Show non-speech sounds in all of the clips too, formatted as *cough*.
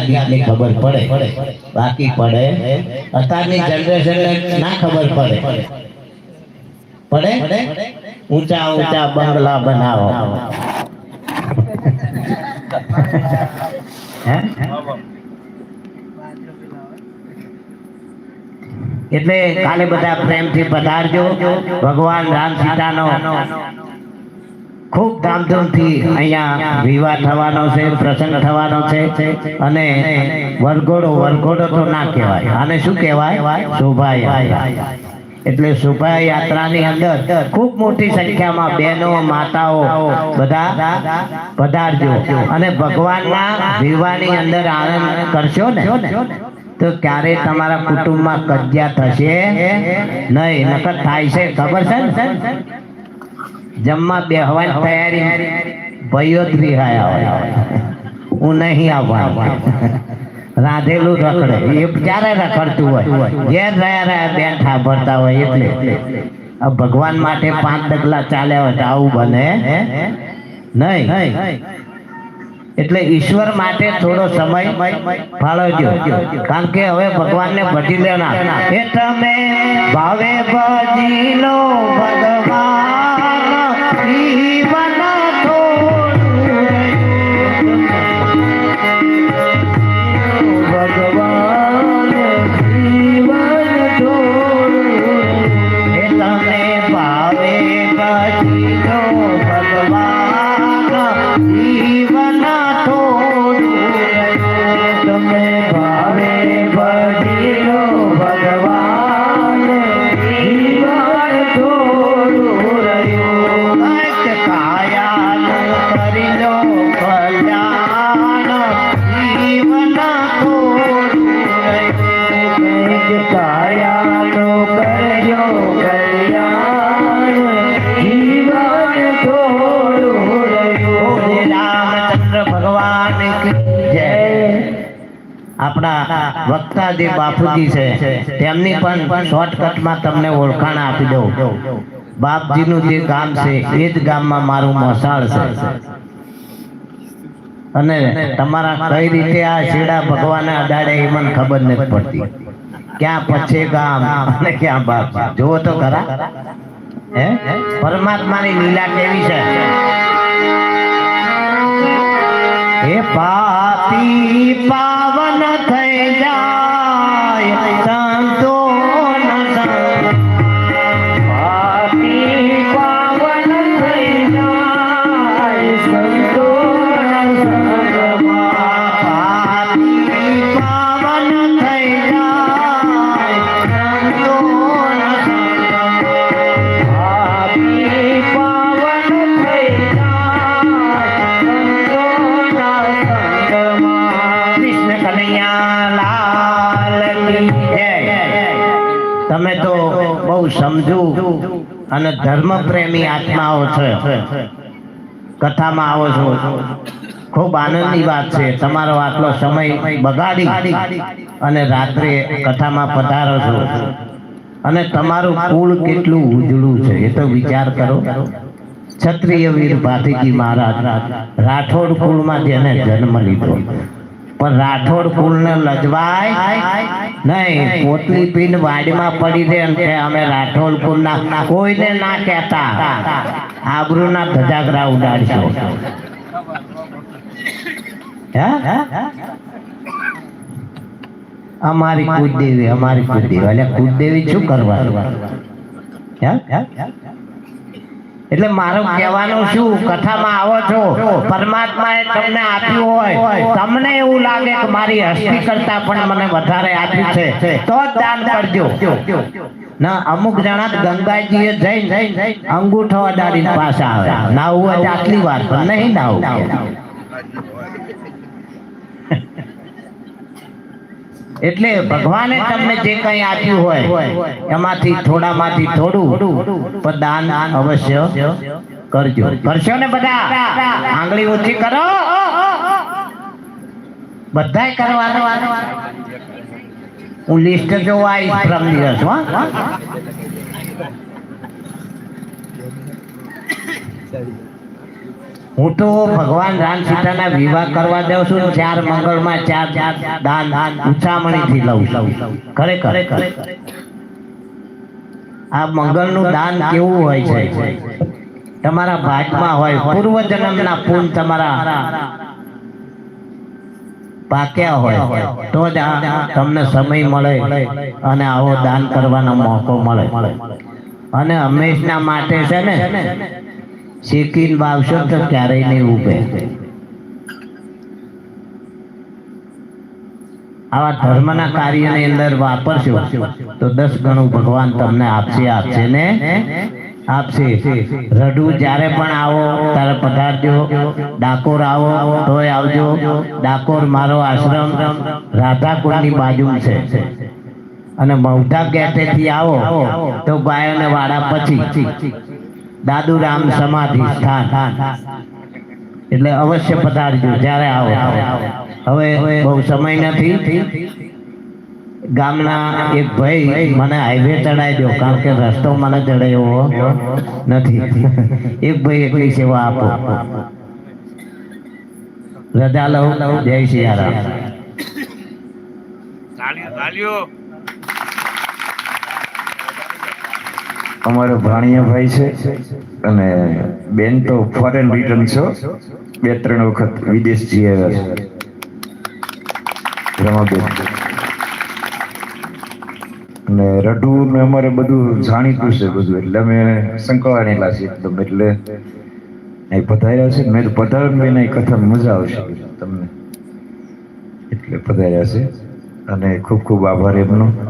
બીજા ખબર પડે. બાકી પડે. અત્યારની જનરેશનને ના ખબર પડે. પડે? ઊંચા ઊંચા બંગલા બનાવો. *laughs* એટલે કાલે બધા પ્રેમથી પધારજો. ભગવાન રામ સીતાનો ખૂબ ધામધૂમથી અહીંયા વિવાહ થવાનો છે, પ્રસંગ થવાનો છે અને વરઘોડો વરઘોડો તો ના કહેવાય. આને શું કહેવાય? શોભાયાત્રા. એટલે શોભાયાત્રાની અંદર ખૂબ મોટી સંખ્યામાં બહેનો, માતાઓ બધા પધારજો અને ભગવાનના વિવાહની અંદર આનંદ કરશો ને, તો ક્યારે તમારા કુટુંબમાં કજ્યા થશે? નહીં, નકર થાય છે, ખબર છે ને? જમવા બેહવાની તૈયારી ભાઈઓ જ રિહાયા હોય. હું નહીં આવવા રાંધેલું રખડે. એ ક્યારે રખડતું હોય? ઘેર રહ્યા રહ્યા બેન ઠાભરતા હોય એટલે. ભગવાન માટે પાંચ ડગલા ચાલ્યા હોય તો આવું બને નહીં. એટલે ઈશ્વર માટે થોડો સમય ફાળવજો. કારણ કે હવે ભગવાનને ભજી લેના તમે ભાવે ભજી લો ભગવાન જીવન થોડું આપણા વક્તા બાપુજી છે, તેમની પણ શોર્ટકટમાં તમને ઓળખાણ આપી દઉં. બાપજીનું જે ગામ છે, એ જ ગામમાં મારું મોસાળ છે. અને તમારા કઈ રીતે આ શેડા ભગવાને અડાડે એ મને ખબર નથી પડતી. ક્યાં પછે ગામ અને ક્યાં બાપ જુઓ તો ખરા. હે? પરમાત્માની લીલા કેવી છે? અને ધર્મ પ્રેમી આત્માઓ છે. કથામાં આવો છો. ખૂબ આનંદની વાત છે. તમારો આટલો સમય બગાડી અને રાત્રે કથામાં પધારો છો. અને તમારું કુળ કેટલું ઉજળું છે, એ તો વિચાર કરો. ક્ષત્રિય વીર ભાતીજી મહારાજ, રાઠોડ કુળમાં જેને જન્મ લીધો. પણ રાઠોડ કુળને લજવાય નહીં. પોતલી પીન વાડીમાં પડી દે અને અમે રાઠોડ કુળના કોઈને ના કહેતા. આબરૂના ધજાગરા ઉડાડશો. અમારી કુળદેવી અમારી કુળદેવી. એટલે કુળદેવી શું કરવા? એટલે મારું કહેવાનું શું? કથામાં આવો છો? પરમાત્માએ તમને આપ્યું હોય. તમને એવું લાગે કે મારી હસ્તી કરતા પણ મને વધારે આપ્યું છે. તો જ દાન કરજો. ના અમુક જણા ગંગાજીએ જઈ જઈ અંગૂઠો અડાડીને પાછા આવે નાવું આટલી વાર પણ નહીં નાવું એટલે ભગવાને તમને જે કંઈ આપ્યું હોય, એમાંથી થોડામાંથી થોડું પણ દાન અવશ્ય કરજો. કરશો ને બધા? આંગળી ઓછી કરો. બધાય કરવાનું. હું લિસ્ટ જોવા આવીશ પ્રમ દિવસ, હા. હું તો ભગવાન રામ સીતાના વિવાહ કરવા દઉં છું, ચાર મંગળમાં ચાર ચાર દાન દાન ઉચામણીથી લઉં છું. ખરેખર. આ મંગળનું દાન કેવું હોય છે? તમારા ભાગમાં હોય પૂર્વ જન્મના પૂન તમારા પાક્યા હોય, તો જ તમને સમય મળે અને આવો દાન કરવાનો મોકો મળે. અને હંમેશના માટે છે ને શીખીને વાવશો તો ક્યારેય નહીં ઉભે આવા ધર્મના કાર્યની અંદર વાપરશો તો દસ ગણું ભગવાન તમને આપશે આપશે ને? આપશે. રડવું જ્યારે પણ આવો, ત્યારે પધારજો. ડાકોર આવો, તોય આવજો. ડાકોર મારો આશ્રમ રાધાકુંડની બાજુ છે. અને મૌઢા ગેટેથી આવો, તો ગાયોને વાડા પછી. દાદુરામ સમાધિ સ્થાન એટલે અવશ્ય પધારજો, જ્યારે આવો. હવે બહુ સમય નથી. ગામના એક ભાઈ મને હાઈવે ચડાવી દો, કારણ કે રસ્તો મને ચડાવ્યો નથી. એક ભાઈ એટલી સેવા આપો. રજા લઉં. જય સિયારામ. અમારો ભાણિયાભાઈ છે અને બેન તો ફોરેન રિટર્ન છો. બે, ત્રણ વખત વિદેશ જઈ આવ્યા છે. અને રઢુ ને અમારે બધું જાણીતું છે બધું. એટલે અમે સંકળાયેલા છીએ એકદમ. એટલે અહીં પધાર્યા છે. મેં પધારણ એના કથા મજા આવશે. તમને. એટલે પધાર્યા છે. અને ખૂબ ખૂબ આભાર એમનો.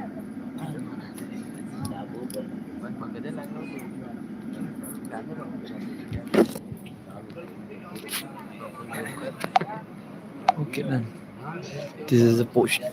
Okay, then. This is the potion.